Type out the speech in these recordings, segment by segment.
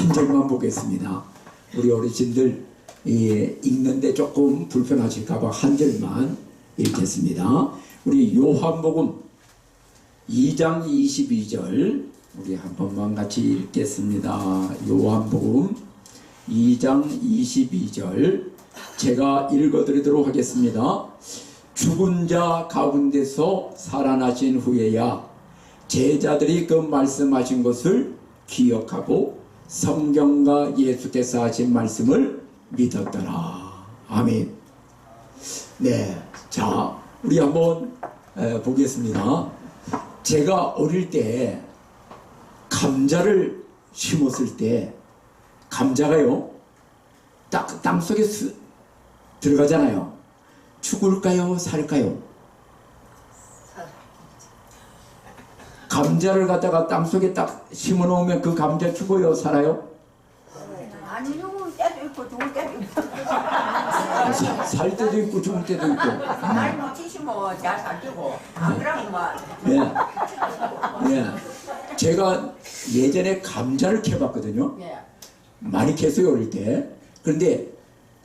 한 절만 보겠습니다. 우리 어르신들 예, 읽는데 조금 불편하실까봐 한 절만 읽겠습니다. 우리 요한복음 2장 22절 우리 한 번만 같이 읽겠습니다. 요한복음 2장 22절 제가 읽어드리도록 하겠습니다. 죽은 자 가운데서 살아나신 후에야 제자들이 그 말씀하신 것을 기억하고 성경과 예수께서 하신 말씀을 믿었더라. 아멘. 네. 자, 우리 한번 에, 보겠습니다. 제가 어릴 때 감자를 심었을 때 감자가요 딱 땅속에 스- 들어가잖아요. 죽을까요? 살까요? 감자를 갖다가 땅 속에 딱 심어 놓으면 그 감자 죽어요? 살아요? 아니 죽을 때도 있고 죽을 때도 있고 아, 사- 살 때도 있고 죽을 때도 있고. 날 놓치시면 잘 살리고 안 그러면 뭐 예. 예. 제가 예전에 감자를 캐봤거든요. 예. 많이 캐서요, 어릴 때. 그런데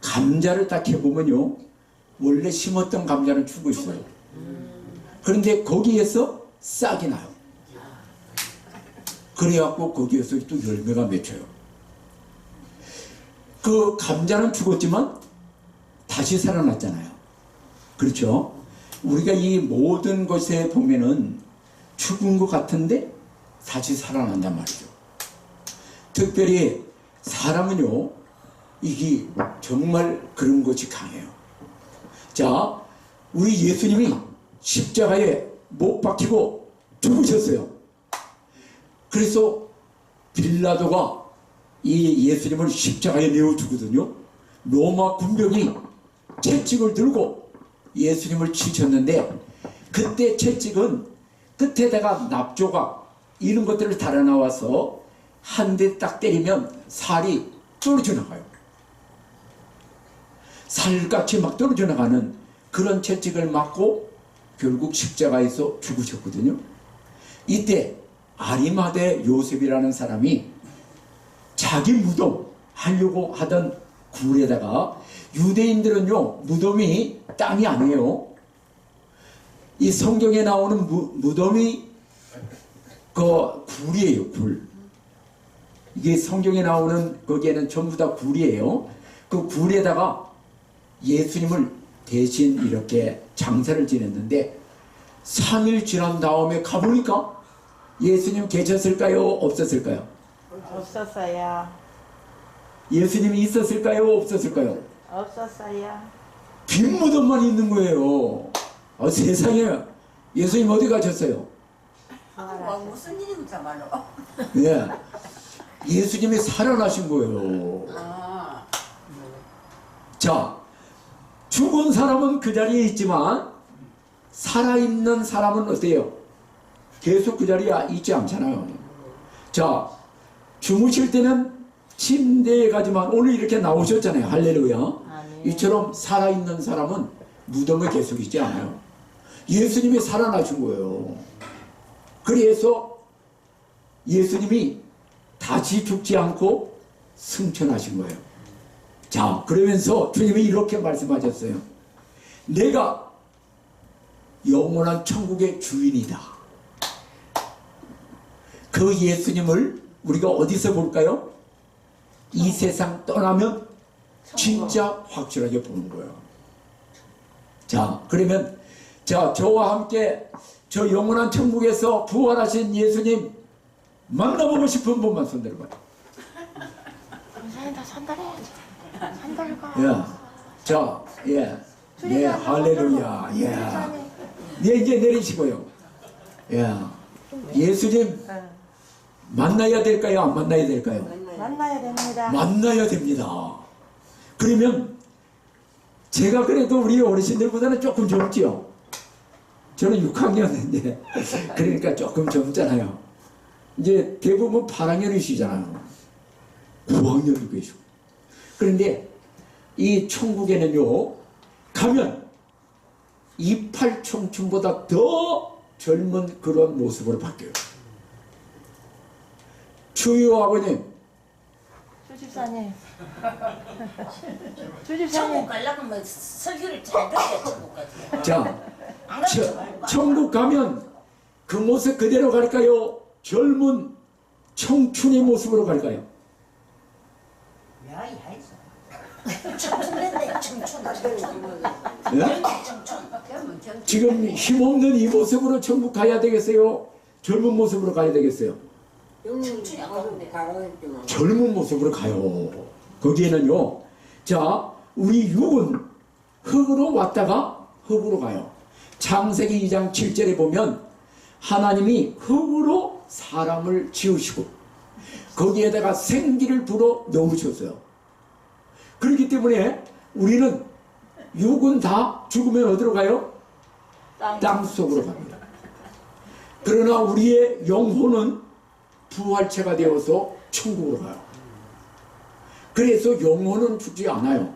감자를 딱 캐보면요. 원래 심었던 감자는 죽어 있어요. 그런데 거기에서 싹이 나요. 그래갖고 거기에서 또 열매가 맺혀요. 그 감자는 죽었지만 다시 살아났잖아요. 그렇죠? 우리가 이 모든 것에 보면은 죽은 것 같은데 다시 살아난단 말이죠. 특별히 사람은요, 이게 정말 그런 것이 강해요. 자, 우리 예수님이 십자가에 못 박히고 죽으셨어요. 그래서 빌라도가 이 예수님을 십자가에 내어 주거든요. 로마 군병이 채찍을 들고 예수님을 치셨는데 그때 채찍은 끝에다가 납조각 이런 것들을 달아 나와서 한 대 딱 때리면 살이 떨어져 나가요. 살같이 막 떨어져 나가는 그런 채찍을 맞고 결국 십자가에서 죽으셨거든요. 이때 아리마대 요셉이라는 사람이 자기 무덤 하려고 하던 굴에다가 유대인들은요 무덤이 땅이 아니에요. 이 성경에 나오는 무, 무덤이 그 굴이에요 굴. 이게 성경에 나오는 거기에는 전부 다 굴이에요. 그 굴에다가 예수님을 대신 이렇게 장사를 지냈는데 3일 지난 다음에 가보니까 예수님 계셨을까요? 없었을까요? 없었어요. 예수님이 있었을까요? 없었을까요? 없었어요. 빈 무덤만 있는 거예요. 아, 세상에 예수님 어디 가셨어요? 뭐 무슨 일입니까 말로 예. 예수님이 살아나신 거예요. 아, 자, 죽은 사람은 그 자리에 있지만 살아있는 사람은 어때요? 계속 그 자리에 있지 않잖아요. 자, 주무실 때는 침대에 가지만 오늘 이렇게 나오셨잖아요. 할렐루야. 아멘. 이처럼 살아있는 사람은 무덤에 계속 있지 않아요. 예수님이 살아나신 거예요. 그래서 예수님이 다시 죽지 않고 승천하신 거예요. 자, 그러면서 주님이 이렇게 말씀하셨어요. 내가 영원한 천국의 주인이다. 그 예수님을 우리가 어디서 볼까요? 이 세상 떠나면 진짜 확실하게 보는 거예요. 자, 그러면 자, 저와 함께 저 영원한 천국에서 부활하신 예수님 만나보고 싶은 분만 손들어 봐요. 선생님 다 산다려야지. 산달가. 예. 자, 예. 예, 할렐루야. 예. 예, 이제 내리시고요. 예. 예수님 어, 만나야 될까요? 안 만나야 될까요? 만나야 됩니다. 만나야 됩니다. 그러면 제가 그래도 우리 어르신들보다는 조금 젊지요. 저는 6학년인데 그러니까 조금 젊잖아요. 이제 대부분 8학년이시잖아요. 9학년도 계시고. 그런데 이 천국에는요 가면 이팔 청춘보다 더 젊은 그런 모습으로 바뀌어요. 주요 아버님 주집사님. 천국 주집사님. 가려면 뭐 설교를 잘 들어야 천국 가지. 자, 안 말고. 천국 가면 그 모습 그대로 갈까요? 젊은 청춘의 모습으로 갈까요? 야, 야, 청춘 청춘. 청춘. 예? 청춘. 그러면 정 지금 힘없는 이 모습으로 천국 가야 되겠어요? 젊은 모습으로 가야 되겠어요? 아까운데. 젊은 모습으로 가요. 거기에는요. 자, 우리 육은 흙으로 왔다가 흙으로 가요. 창세기 2장 7절에 보면 하나님이 흙으로 사람을 지으시고 거기에다가 생기를 불어 넣으셨어요. 그렇기 때문에 우리는 육은 다 죽으면 어디로 가요? 땅. 땅 속으로 갑니다. 그러나 우리의 영혼은 부활체가 되어서 천국으로 가요. 그래서 영혼은 죽지 않아요.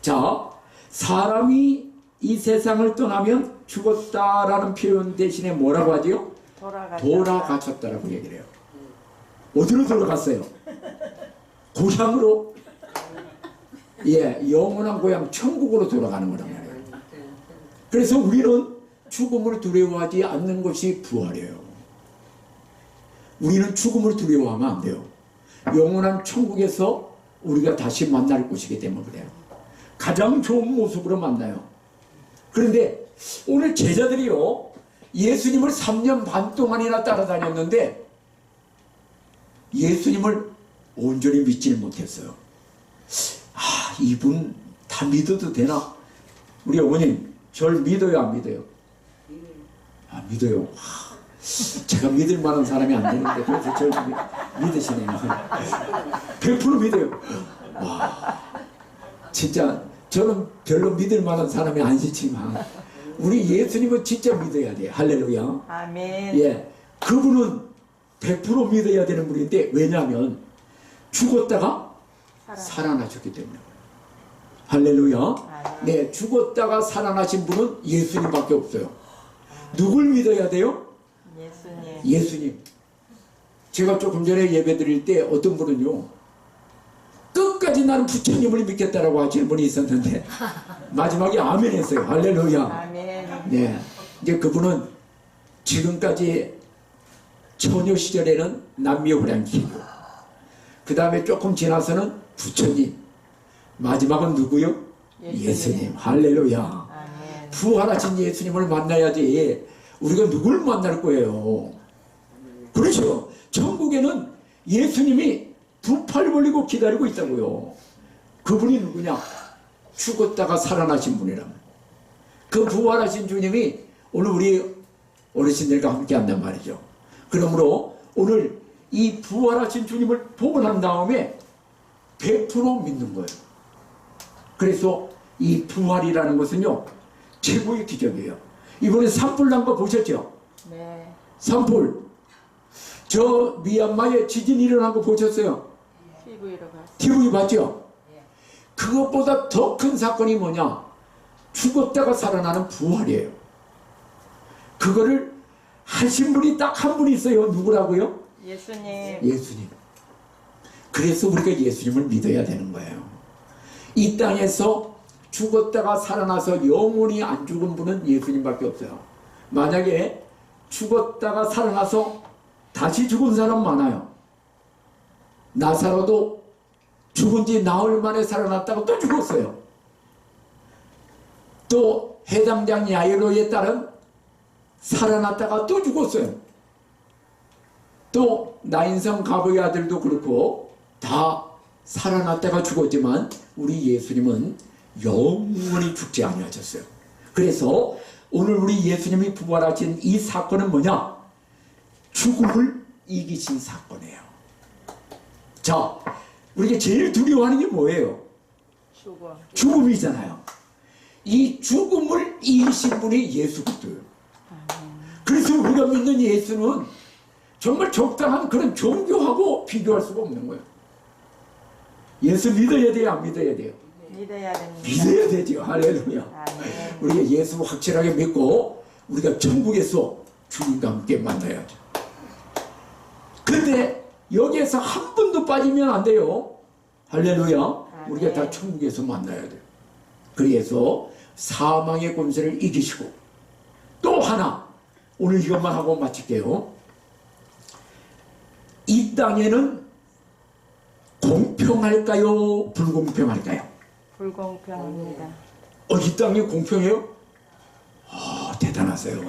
자, 사람이 이 세상을 떠나면 죽었다라는 표현 대신에 뭐라고 하지요? 돌아가셨다. 돌아가셨다 라고 얘기를 해요. 어디로 돌아갔어요? 고향으로 예, 영원한 고향 천국으로 돌아가는 거란 말이에요. 그래서 우리는 죽음을 두려워하지 않는 것이 부활이에요. 우리는 죽음을 두려워하면 안 돼요. 영원한 천국에서 우리가 다시 만날 곳이기 때문에 그래요. 가장 좋은 모습으로 만나요. 그런데 오늘 제자들이요, 예수님을 3년 반 동안이나 따라다녔는데, 예수님을 온전히 믿지를 못했어요. 아, 이분 다 믿어도 되나? 우리 어머님, 절 믿어요, 안 믿어요? 아, 믿어요. 아, 제가 믿을 만한 사람이 안 되는데, 그래서 절 믿- 믿으시네요. 100% 믿어요. 와, 진짜 저는 별로 믿을 만한 사람이 아니지만, 우리 예수님은 진짜 믿어야 돼요. 할렐루야. 아멘. 예, 그분은 100% 믿어야 되는 분인데 왜냐하면 죽었다가 살아. 살아나셨기 때문에 할렐루야. 아멘. 네, 죽었다가 살아나신 분은 예수님밖에 없어요. 누굴 믿어야 돼요? 예수님. 예수님. 제가 조금 전에 예배 드릴 때 어떤 분은요, 끝까지 나는 부처님을 믿겠다라고 하시는 분이 있었는데, 마지막에 아멘 했어요. 할렐루야. 아멘. 네. 이제 그분은 지금까지 처녀 시절에는 남미 호랑이고, 그 다음에 조금 지나서는 부처님, 마지막은 누구요? 예수님. 예수님. 할렐루야. 부활하신 예수님을 만나야지 우리가 누굴 만날 거예요. 그렇죠. 천국에는 예수님이 두 팔 벌리고 기다리고 있다고요. 그분이 누구냐? 죽었다가 살아나신 분이라면. 그 부활하신 주님이 오늘 우리 어르신들과 함께 한단 말이죠. 그러므로 오늘 이 부활하신 주님을 난 다음에 100% 믿는 거예요. 그래서 이 부활이라는 것은요, 최고의 기적이에요. 이번에 산불 난 거 보셨죠? 네. 산불. 저 미얀마에 지진 일어난 거 보셨어요? TV로 봤어. TV 봤죠? 그것보다 더 큰 사건이 뭐냐? 죽었다가 살아나는 부활이에요. 그거를 하신 분이 딱 한분 있어요. 누구라고요? 예수님. 예수님. 그래서 우리가 예수님을 믿어야 되는 거예요. 이 땅에서 죽었다가 살아나서 영원히 안 죽은 분은 예수님밖에 없어요. 만약에 죽었다가 살아나서 다시 죽은 사람 많아요. 나사로도 죽은 지 나흘 만에 살아났다가 또 죽었어요. 또 해당장 야이로에 따른 살아났다가 또 죽었어요. 또 나인성 가부의 아들도 그렇고 다 살아났다가 죽었지만 우리 예수님은 영원히 죽지 아니하셨어요. 그래서 오늘 우리 예수님이 부활하신 이 사건은 뭐냐? 죽음을 이기신 사건이에요. 자, 우리가 제일 두려워하는 게 뭐예요? 죽음이잖아요. 이 죽음을 이기신 분이 예수 그리스도예요. 그래서 우리가 믿는 예수는 정말 적당한 그런 종교하고 비교할 수가 없는 거예요. 예수 믿어야 돼요, 안 믿어야 돼요? 믿어야 됩니다. 믿어야 되죠. 할렐루야. 아멘. 우리가 예수 확실하게 믿고 우리가 천국에서 주님과 함께 만나야죠. 근데 여기에서 한 분도 빠지면 안 돼요. 할렐루야. 우리가 다 천국에서 만나야 돼요. 그래서 사망의 권세를 이기시고 또 하나 오늘 이것만 하고 마칠게요. 이 땅에는 공평할까요? 불공평할까요? 불공평합니다. 어, 이 땅이 공평해요? 아, 대단하세요.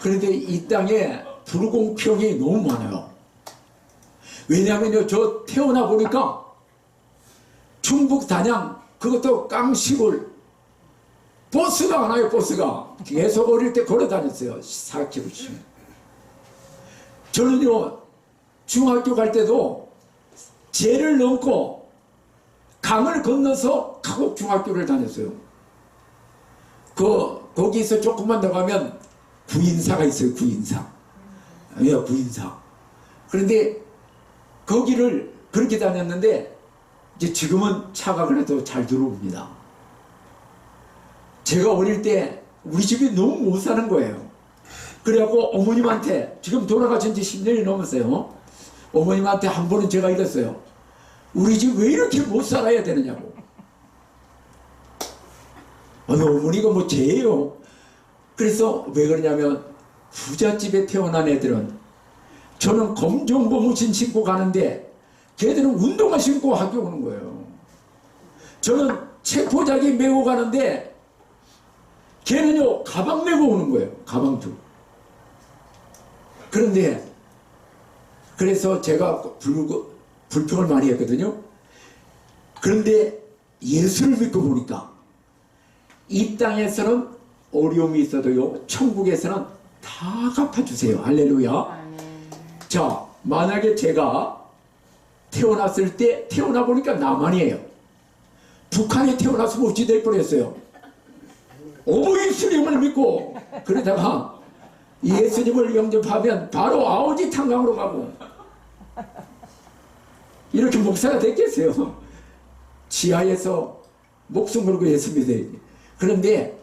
그런데 이 땅에 불공평이 너무 많아요. 왜냐면요, 저 태어나 보니까 충북 단양, 그것도 깡시골, 버스가 안 와요, 버스가. 계속 어릴 때 걸어 다녔어요, 4km씩. 저는요, 중학교 갈 때도 제를 넘고 강을 건너서 가곡 중학교를 다녔어요. 그 거기서 조금만 더 가면 구인사가 있어요. 구인사. 예, 구인사. 그런데 거기를 그렇게 다녔는데 이제 지금은 차가 그래도 잘 들어옵니다. 제가 어릴 때 우리 집이 너무 못 사는 거예요. 그래갖고 어머님한테 지금 돌아가신 지 10년이 넘었어요. 어머님한테 한 번은 제가 이랬어요. 우리 집 왜 이렇게 못 살아야 되느냐고. 아니, 어머니가 뭐 죄예요. 그래서 왜 그러냐면 부잣집에 태어난 애들은 저는 검정 고무신 신고 가는데 걔들은 운동화 신고 학교 오는 거예요. 저는 책포자기 메고 가는데 걔는요 가방 메고 오는 거예요. 가방도. 그런데 그래서 제가 불, 불평을 많이 했거든요. 그런데 예수를 믿고 보니까 이 땅에서는 어려움이 있어도요, 천국에서는 다 갚아주세요. 할렐루야. 자, 만약에 제가 태어났을 때 태어나 보니까 남한이에요. 북한에 태어났으면 어찌 될 뻔했어요. 예수님을 믿고 그러다가 예수님을 영접하면 바로 아우지 탄광으로 가고 이렇게 목사가 됐겠어요. 지하에서 목숨 걸고 예수 믿어야지. 그런데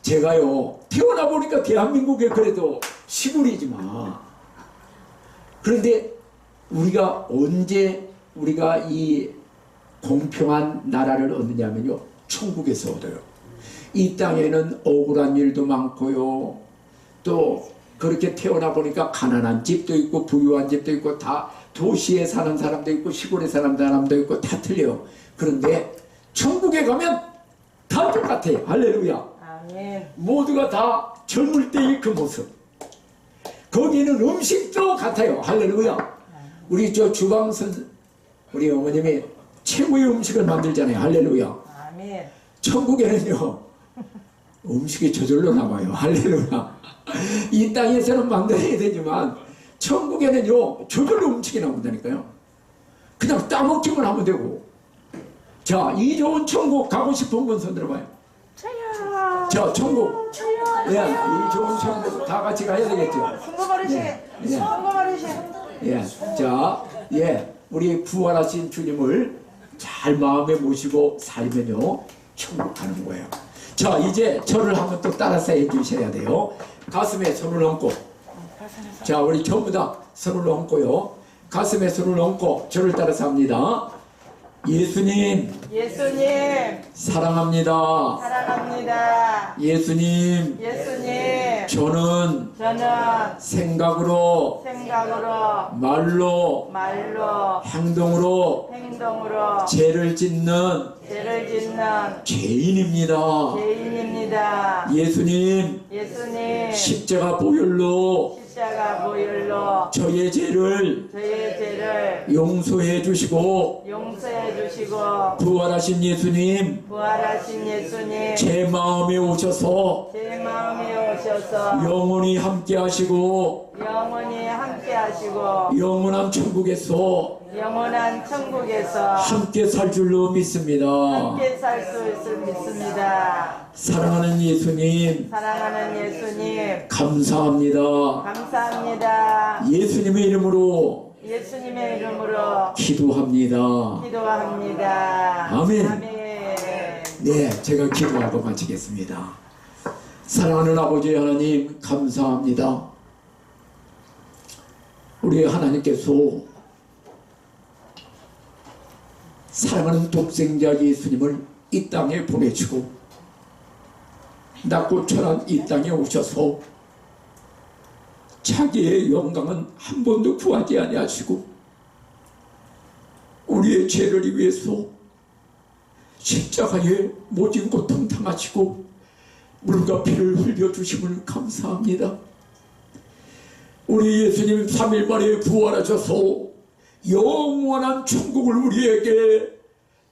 제가요 태어나 보니까 대한민국에 그래도 시골이지만 그런데 우리가 언제 우리가 이 공평한 나라를 얻느냐면요 천국에서 얻어요. 이 땅에는 억울한 일도 많고요. 또 그렇게 태어나 보니까 가난한 집도 있고 부유한 집도 있고 다 도시에 사는 사람도 있고 시골에 사는 사람도 있고 다 틀려요. 그런데 천국에 가면 다 똑같아요. 할렐루야. 아멘. 모두가 다 젊을 때의 그 모습. 거기는 음식도 같아요. 할렐루야. 우리 저 주방 선 우리 어머님이 최고의 음식을 만들잖아요. 할렐루야. 아멘. 천국에는요 음식이 저절로 나와요. 할렐루야. 이 땅에서는 만들어야 되지만 천국에는요 저절로 음식이 나온다니까요. 그냥 따먹기만 하면 되고. 자, 이 좋은 천국 가고 싶은 분 손 들어봐요. 저요. 자, 천국. 예, 이 좋은 천국 다 같이 가야 되겠죠. 순금 어르신. 예, 예. 예, 자, 예, 우리 부활하신 주님을 잘 마음에 모시고 살면요, 천국 가는 거예요. 자, 이제 저를 한번 또 따라서 해주셔야 돼요. 가슴에 손을 얹고, 자, 우리 전부 다 손을 얹고요. 가슴에 손을 얹고 저를 따라서 합니다. 예수님, 예수님 사랑합니다. 사랑합니다. 예수님, 예수님 저는 저는 생각으로, 생각으로 말로, 말로 행동으로 행동으로 죄를 짓는 죄를 짓는 죄인입니다. 죄인입니다. 예수님 예수님 십자가 보혈로 십자가 보혈로 저의 죄를 저의 죄를 용서해 주시고 용서해 주시고 부활하신 예수님 부활하신 예수님 제 마음에 오셔서 제 마음에 오셔서 영원히 함께 하시고 영원히 함께 하시고 영원한 천국에서 영원한 천국에서 함께 살 줄로 믿습니다. 함께 살 수 있을 믿습니다. 사랑하는 예수님 사랑하는 예수님 감사합니다. 감사합니다. 예수님의 이름으로 예수님의 이름으로 기도합니다. 기도합니다. 아멘. 아멘. 네, 제가 기도하고 마치겠습니다. 사랑하는 아버지 하나님, 감사합니다. 우리 하나님께서 사랑하는 독생자 예수님을 이 땅에 보내주고 낮고 천한 이 땅에 오셔서 자기의 영광은 한 번도 구하지 아니하시고 우리의 죄를 위해서 십자가에 모진 고통 당하시고 물과 피를 흘려 주심을 감사합니다. 우리 예수님 3일 만에 부활하셔서 영원한 천국을 우리에게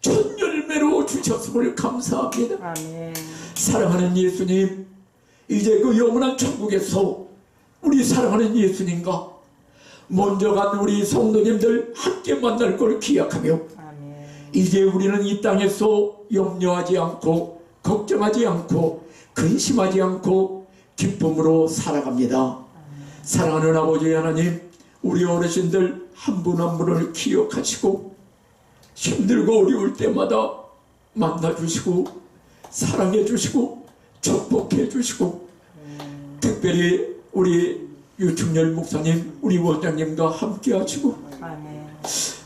천 열매로 주셨음을 감사합니다. 아멘. 사랑하는 예수님, 이제 그 영원한 천국에서 우리 사랑하는 예수님과 먼저 간 우리 성도님들 함께 만날 걸 기약하며 아멘. 이제 우리는 이 땅에서 염려하지 않고 걱정하지 않고 근심하지 않고 기쁨으로 살아갑니다. 사랑하는 아버지 하나님, 우리 어르신들 한분한 분을 기억하시고 힘들고 어려울 때마다 만나 주시고 사랑해 주시고 축복해 주시고 특별히 우리 유충열 목사님, 우리 원장님과 함께 하시고.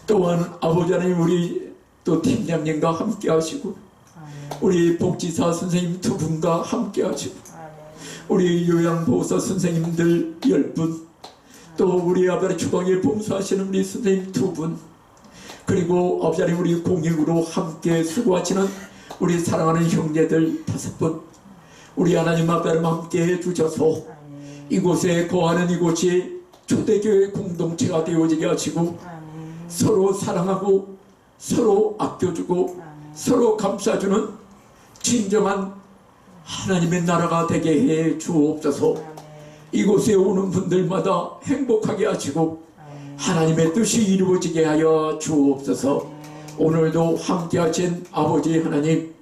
또한 아버지 하나님 우리 또 팀장님과 함께 하시고. 우리 복지사 선생님 두 분과 함께 하시고 아멘. 우리 요양보호사 선생님들 열 분, 또 우리 아버지 주방에 봉사하시는 우리 선생님 두 분, 그리고 아버지 하나님 우리 공익으로 함께 수고하시는 우리 사랑하는 형제들 다섯 분, 우리 하나님 아버지와 함께 해주셔서. 이곳에 거하는 이곳이 초대교회 공동체가 되어지게 하시고. 서로 사랑하고 서로 아껴주고. 서로 감싸주는 진정한 하나님의 나라가 되게 해 주옵소서. 이곳에 오는 분들마다 행복하게 하시고. 하나님의 뜻이 이루어지게 하여 주옵소서. 오늘도 함께 하신 아버지 하나님,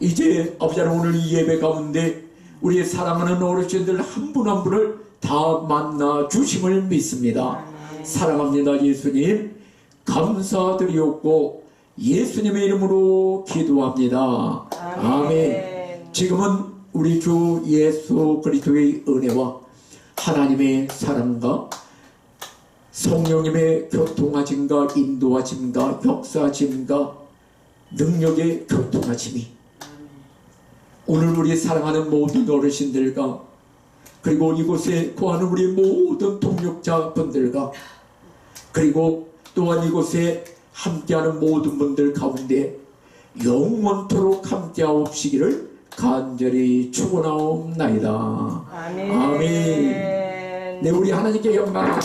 이제 아버지 오늘 이 예배 가운데 우리 사랑하는 어르신들 한 분 한 분을 다 만나 주심을 믿습니다. 사랑합니다 예수님 감사드리옵고 예수님의 이름으로 기도합니다. 아멘. 지금은 우리 주 예수 그리스도의 은혜와 하나님의 사랑과 성령님의 교통하심과 인도하심과 역사하심과 능력의 교통하심이 오늘 우리 사랑하는 모든 어르신들과 그리고 이곳에 거하는 우리 모든 동력자분들과 그리고 또한 이곳에 함께하는 모든 분들 가운데 영원토록 함께하옵시기를 간절히 축원하옵나이다. 아멘. 아멘. 네, 우리 하나님께 영광.